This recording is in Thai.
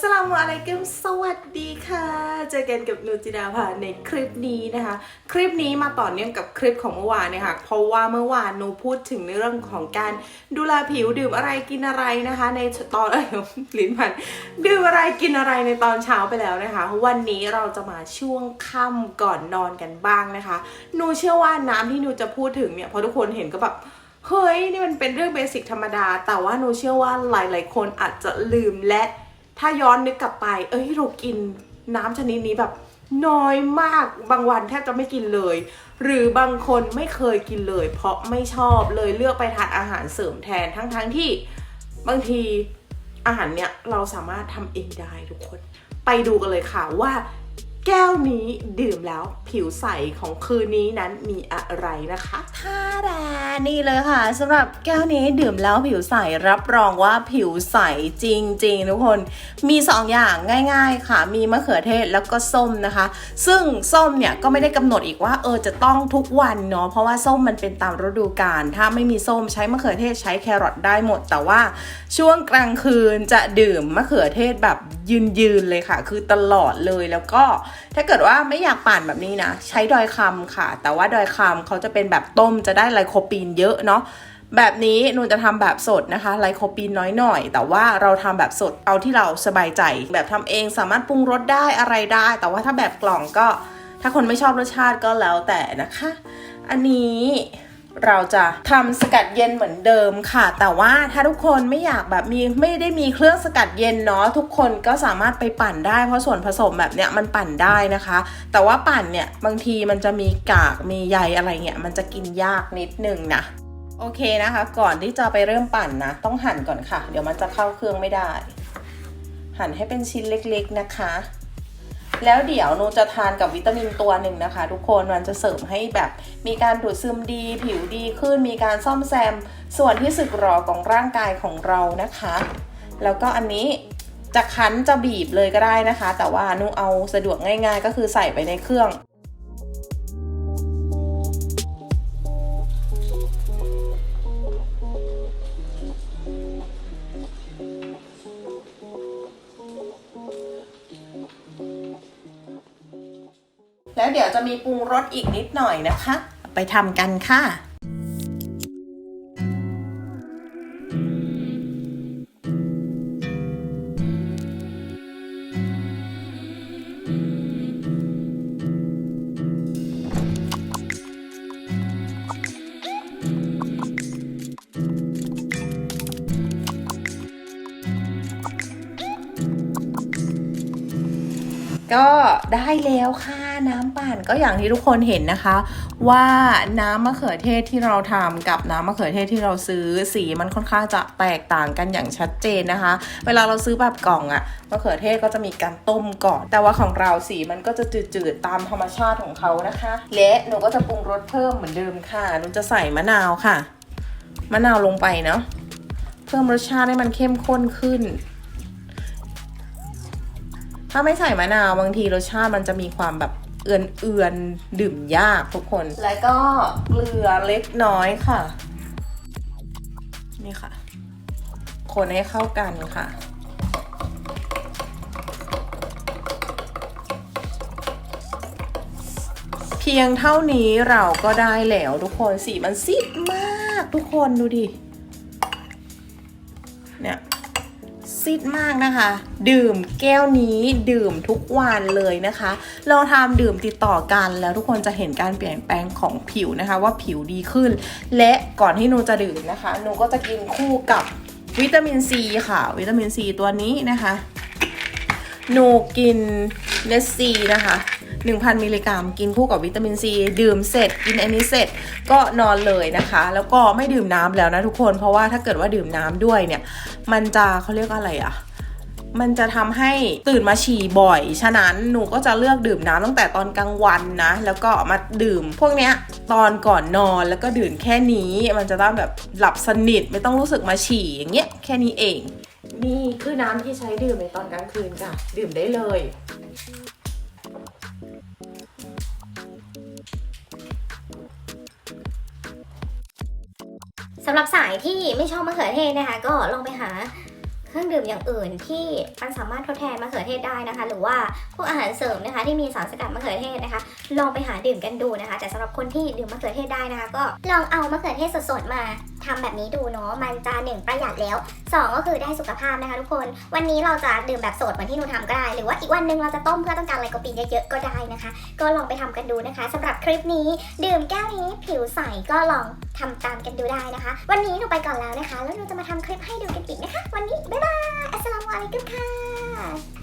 สลามุอะลัยกุมสวัสดีค่ะ เจอกันกับนูจิดาภาในคลิปนี้นะคะ คลิปนี้มาต่อเนื่องกับคลิปของเมื่อวานเนี่ยค่ะ เพราะว่าเมื่อวานนูพูดถึงเรื่องของการดูแลผิวดื่มอะไรกินอะไรนะคะ ในตอนเอ้ยลิ้นพันดื่มอะไรกินอะไรในตอนเช้าไปแล้วนะคะ วันนี้เราจะมาช่วงค่ำก่อนนอนกันบ้างนะคะ นูเชื่อว่าน้ำที่นูจะพูดถึงเนี่ยพอทุกคนเห็นก็แบบเฮ้ยนี่มันเป็นเรื่องเบสิกธรรมดา แต่ว่าหนูเชื่อว่าหลาย ๆ คนอาจจะลืมและ ถ้าย้อนนึกกลับไป เอ้ยเรากินน้ำชนิดนี้แบบน้อยมากบางวันแทบจะไม่กินเลย หรือบางคนไม่เคยกินเลย เพราะไม่ชอบเลยเลือกไปทานอาหารเสริมแทนทั้งๆที่บางทีอาหารเนี้ยเราสามารถทำเองได้ทุกคน ไปดูกันเลยค่ะว่า แก้วนี้ดื่มแล้ว ผิวใสของคืนนี้นั้นมีอะไรนะคะท่าแดนี่เลยค่ะสำหรับแก้วนี้ดื่มแล้วผิวใสรับรองว่าผิวใสจริง ๆ ทุกคนมี 2 อย่างง่าย ๆ ค่ะ มีมะเขือเทศแล้วก็ส้มนะคะ ซึ่งส้มเนี่ยก็ไม่ได้กำหนดอีกว่าเออจะต้องทุกวันเนาะเพราะว่าส้มมันเป็นตามฤดูกาลถ้าไม่มีส้มใช้มะเขือเทศใช้แครอทได้หมด แต่ว่าช่วงกลางคืนจะดื่มมะเขือเทศแบบยืนๆเลยค่ะ คือตลอดเลยแล้วก็ถ้าเกิดว่าไม่อยากปั่นแบบนี้นะใช้ดอยคำค่ะ แต่ว่าดอยคำเขาจะเป็นแบบต้มจะได้ไลโคปีนเยอะเนาะแบบนี้นุ่นจะทำแบบสดนะคะไลโคปีนน้อยหน่อย แต่ว่าเราทำแบบสดเอาที่เราสบายใจ แบบทำเองสามารถปรุงรสได้อะไรได้ แต่ว่าถ้าแบบกล่องก็ ถ้าคนไม่ชอบรสชาติก็แล้วแต่นะคะ อันนี้ เราจะทำสกัดเย็นเหมือนเดิมค่ะ แต่ว่าถ้าทุกคนไม่อยากแบบมีไม่ได้มีเครื่องสกัดเย็นเนาะทุกคนก็สามารถไปปั่นได้เพราะส่วนผสมแบบเนี้ยมันปั่นได้นะคะ แต่ว่าปั่นเนี่ยบางทีมันจะมีกากมีใยอะไรเงี้ยมันจะกินยากนิดนึงนะโอเคนะคะ ก่อนที่จะไปเริ่มปั่นนะ ต้องหั่นก่อนค่ะ เดี๋ยวมันจะเข้าเครื่องไม่ได้ หั่นให้เป็นชิ้นเล็กๆนะคะ แล้วเดี๋ยวนูจะทานกับวิตามินตัวหนึ่งนะคะ ทุกคนมันจะเสริมให้แบบมีการดูดซึมดี ผิวดีขึ้น มีการซ่อมแซม ส่วนที่สึกหรอของร่างกายของเรานะคะ แล้วก็อันนี้จะคั้นจะบีบเลยก็ได้นะคะ แต่ว่านูเอาสะดวกง่าย ๆ ก็คือใส่ไปในเครื่อง แล้วเดี๋ยวจะมีปรุงรสอีกนิดหน่อยนะคะ ไปทำกันค่ะ ก็ได้แล้วค่ะน้ำปั่นก็อย่างที่ทุกคนเห็นนะคะ ว่าน้ำมะเขือเทศที่เราทำกับน้ำมะเขือเทศที่เราซื้อสีมันค่อนข้างจะแตกต่างกันอย่างชัดเจนนะคะ เวลาเราซื้อแบบกล่องอะมะเขือเทศก็จะมีการต้มก่อน แต่ว่าของเราสีมันก็จะจืดๆตามธรรมชาติของเขานะคะ และหนูก็จะปรุงรสเพิ่มเหมือนเดิมค่ะหนูจะใส่มะนาวค่ะ มะนาวลงไปเนาะเพิ่มรสชาติให้มันเข้มข้นขึ้น ถ้าไม่ใส่มะนาวบางทีรสชาติมันจะมีความแบบเอือนเอือนๆดื่มยากทุกคน แล้วก็เกลือเล็กน้อยค่ะ นี่ค่ะ คนให้เข้ากันค่ะ เพียงเท่านี้เราก็ได้แล้วทุกคนสีมันซีดมากทุกคนดูดิ เนี่ย ซิดมากนะคะ ดื่มแก้วนี้ดื่มทุกวันเลยนะคะ เราทำดื่มติดต่อกันแล้วทุกคนจะเห็นการเปลี่ยนแปลงของผิวนะคะ ว่าผิวดีขึ้น และก่อนที่หนูจะดื่มนะคะหนูก็จะกินคู่กับวิตามินซีค่ะ วิตามินซีตัวนี้นะคะหนูกินเลสซีนะคะ 1,000 มิลลิกรัม กินคู่กับวิตามินซี ดื่มเสร็จ กินอันนี้เสร็จก็นอนเลยนะคะ แล้วก็ไม่ดื่มน้ำแล้วนะทุกคน เพราะว่าถ้าเกิดว่าดื่มน้ำด้วยเนี่ย มันจะเขาเรียกว่าอะไรอะมันจะทำให้ตื่นมาฉี่บ่อย ฉะนั้นหนูก็จะเลือกดื่มน้ำตั้งแต่ตอนกลางวันนะ แล้วก็มาดื่ม พวกเนี้ยตอนก่อนนอนแล้วก็ดื่มแค่นี้ มันจะต้องแบบหลับสนิทไม่ต้องรู้สึกมาฉี่อย่างเงี้ยแค่นี้เอง นี่คือน้ำที่ใช้ดื่มในตอนกลางคืนค่ะดื่มได้เลย สำหรับสายที่ไม่ชอบมะเขือเทศนะคะ ก็ลองไปหาเครื่องดื่มอย่างอื่นที่มันสามารถทดแทนมะเขือเทศได้นะคะ หรือว่าพวกอาหารเสริมนะคะ ที่มีสารสกัดมะเขือเทศนะคะ ลองไปหาดื่มกันดูนะคะ แต่สำหรับคนที่ดื่มมะเขือเทศได้นะคะ ก็ลองเอามะเขือเทศสดๆมาทำแบบนี้ดูเนาะมันจะหนึ่งประหยัดแล้วสองก็คือได้สุขภาพนะคะทุกคน วันนี้เราจะดื่มแบบสดเหมือนที่หนูทำก็ได้หรือว่าอีกวันหนึ่งเราจะต้มเพื่อต้องการไลโคปีนเยอะๆก็ได้นะคะ ก็ลองไปทำกันดูนะคะสำหรับคลิปนี้ ดื่มแก้วนี้ผิวใสก็ลอง ทำตามกันดูได้นะคะ วันนี้หนูไปก่อนแล้วนะคะ แล้วหนูจะมาทำคลิปให้ดูกันอีกนะคะ วันนี้ บ๊ายบาย อัสสลามุอะลัยกุมค่ะ